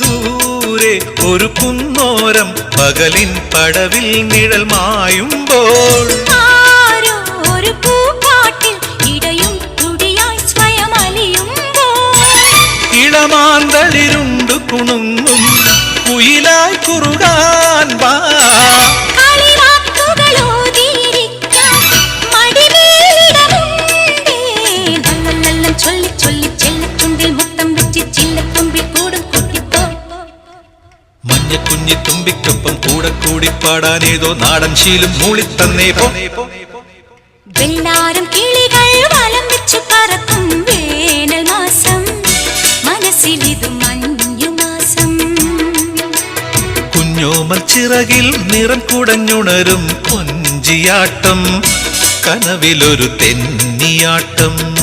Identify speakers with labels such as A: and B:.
A: ദൂരെ ഒരു കുന്നോരം പകലിൻ പടവിൽ നിഴൽ മായുമ്പോൾ. ഇളമാന്തളിരുണ്ടു കുണുങ്ങും കുയിലായി കുറുകാൻ വാ മഞ്ഞക്കുഞ്ഞി തുമ്പിക്കൊപ്പം കൂടെ കൂടി ഏതോ നാടൻ ശീലും മൂളിത്തന്നേ പോ.
B: വെള്ളാരം കിളികൾ വലം വെച്ചു പറക്കും വേനൽ മാസം. മനസ്സിലിതു
A: കുഞ്ഞോമൽ ചിറകിൽ നിറം കുടഞ്ഞുണരും കൊഞ്ചിയാട്ടം. കനവിലൊരു തെന്നിയാട്ടം.